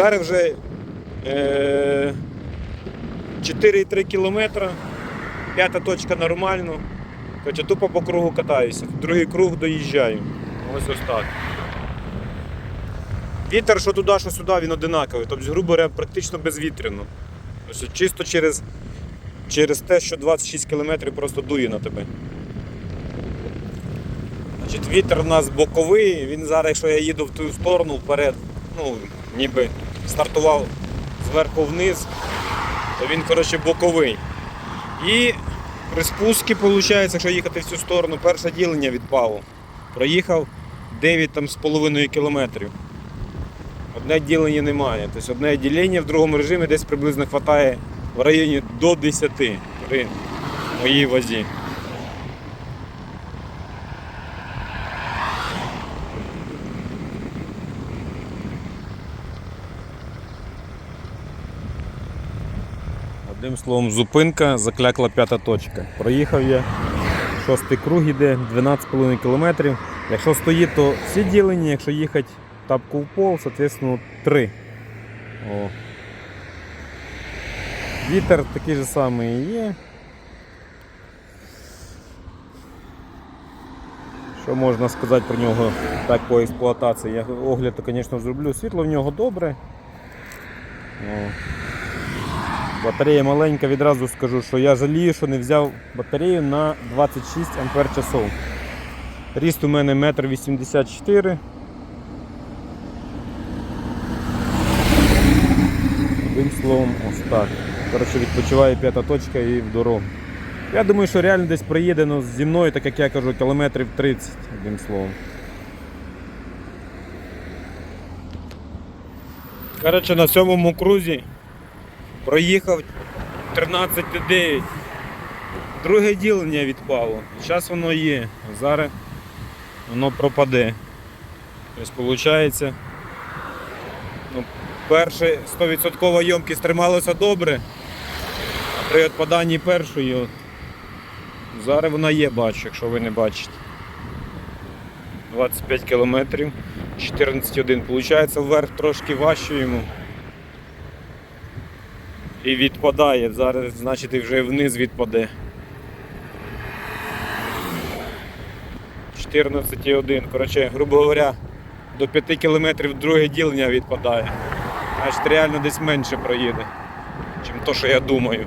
Зараз вже е, 4,3 кілометра, п'ята точка нормально. Короче, тупо по кругу катаюся. Другий круг доїжджаю. Ось ось так. Вітер, що туди, що сюди, він одинаковий. Тобто, грубо говоря, практично безвітряно. Ось чисто через, через те, що 26 км просто дує на тебе. Значить, вітер у нас боковий, він зараз, якщо я їду в ту сторону вперед, ну, ніби стартував зверху вниз, то він коротше, боковий. І при спуску, виходить, якщо їхати в цю сторону, перше ділення відпало. Проїхав 9,5 кілометрів. Одне ділення немає. Тобто одне ділення в другому режимі десь приблизно вистачає в районі до 10 при моїй вазі. Одним словом, зупинка, заклякла п'ята точка. Проїхав я, шостий круг іде, 12,5 км. Якщо стоїть, то всі ділені, якщо їхати тапку в пол, соответственно, 3. О. Вітер такий же самий є. Що можна сказати про нього так по експлуатації? Я огляд, то, звісно, зроблю. Світло в нього добре. О. Батарея маленька, відразу скажу, що я жалію, що не взяв батарею на 26 ампер часов. Ріст у мене 1,84 м. Одним словом, ось так. Коротше, відпочиває п'ята точка і в дорогу. Я думаю, що реально десь приїде ну, зі мною, так як я кажу, кілометрів 30, одним словом. Коротше, на сьомому крузі проїхав 13,9. Друге ділення відпало. Зараз воно є. Зараз воно пропаде. Тобто, виходить, ну, перше 100% ємкість трималося добре, а при відпаданні першої от, зараз вона є, бачу, якщо ви не бачите. 25 кілометрів, 14,1. Получається вверх трошки важче йому. І відпадає. Зараз, значить, і вже вниз відпаде. 14,1. Коротше, грубо говоря, до 5 кілометрів друге ділення відпадає. Значить, реально десь менше проїде, ніж то, що я думаю.